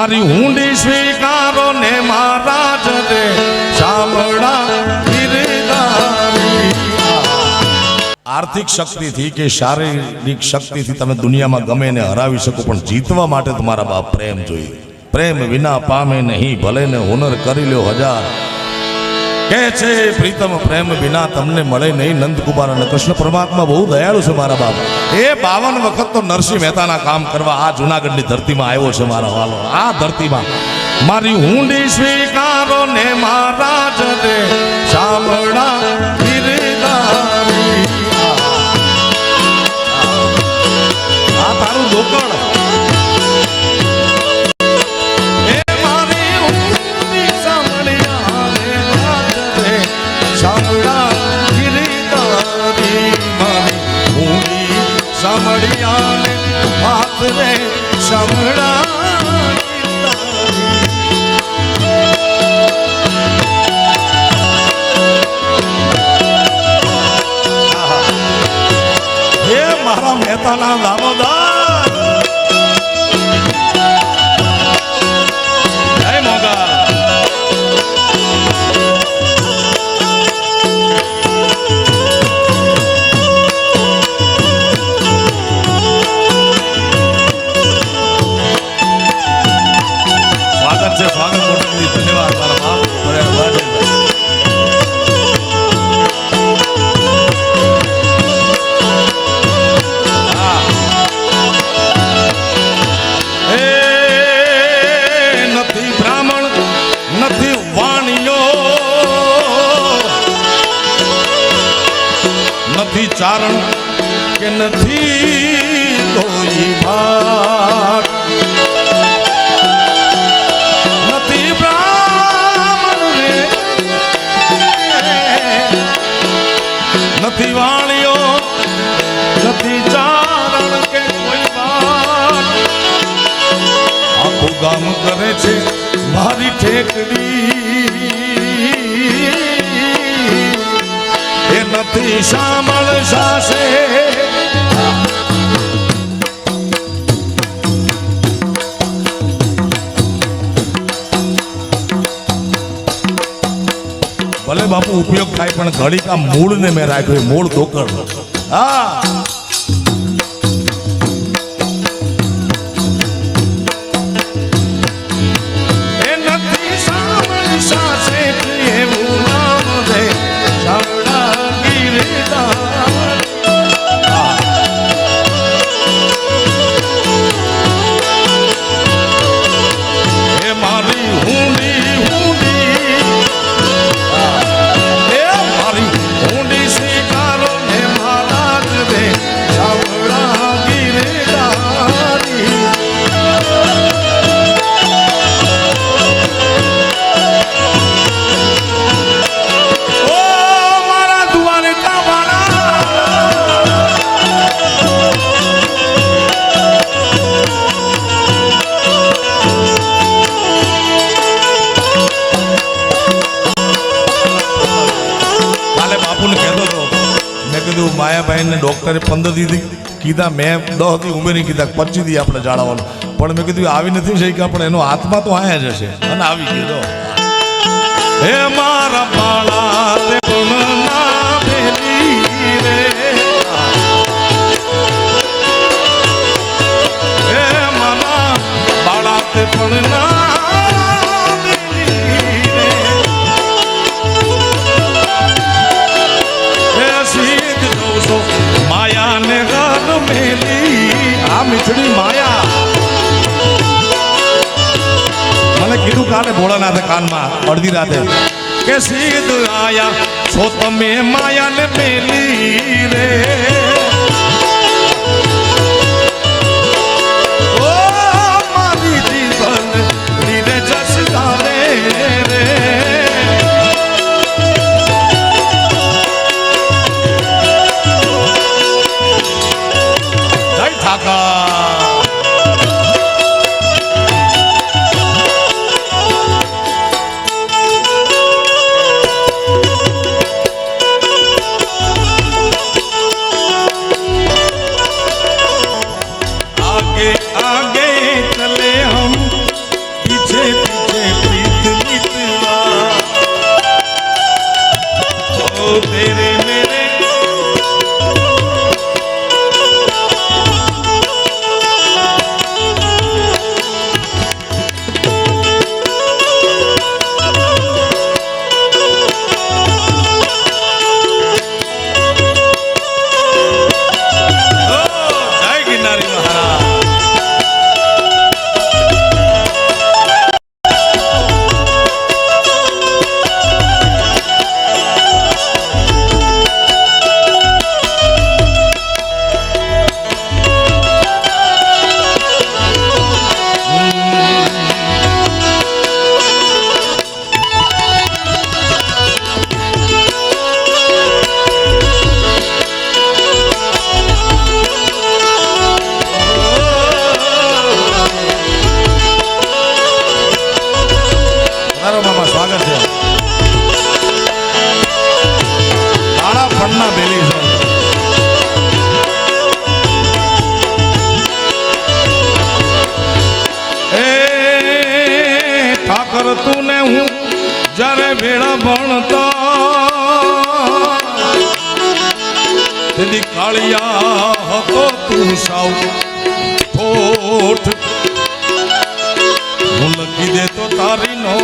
મારી ઊંડી સ્વીકારો ને મહારાજ રે સાંભળા આર્થિક શક્તિથી કે શારીરિક શક્તિથી તમે દુનિયામાં ગમે ને હરાવી શકો, પણ જીતવા માટે તમારા બાપ પ્રેમ જોઈએ. પ્રેમ વિના પામે નહીં, ભલે ને હુનર કરી લ્યો હજાર. કે છે, પ્રીતમ, પ્રેમ વિના તમને મળે નહીં. નંદકુમાર અને કૃષ્ણ પરમાત્મા બહુ દયાળુ છે મારા બાપ. એ બાવન વખત તો નરસિંહ મહેતાના કામ કરવા આ જુનાગઢની ધરતીમાં આવ્યો છે મારા વાલો આ ધરતીમાં મારી ઊંડી સ્વીકારો મારા મહેતાના કે નથી કોઈ ભાટ નથી બ્રાહ્મણ રે. નથી વાણિયો નથી ચારણ કે કોઈ ભાટ આખું ગામ કરે છે, મારી ઠેકડી નથી સાંભળ ભલે બાપુ ઉપયોગ થાય, પણ ઘડીક આ મૂળને મેં રાખ્યું, મૂળ દોકળ હા. માયાભાઈને ડૉક્ટરે પંદર દીધી. કીધા, મેં દસ દી ઉમેરી કીધા, પચીસ દી આપણે જાળવવાનું. પણ મેં કીધું આવી નથી શક્યા, પણ એનો હાથમાં તો આયા જ હશે. અને આવી ગયો કાલે ભોળાનાથે કાનમાં અડધી રાતે. કે સીધ આયા છો તમે માયાને પેલી રે. જ્યારે ભેળા ભણતા તેની કાળિયા હતો તું સાવ ઠોઠ હું લખી દેતો તારી નો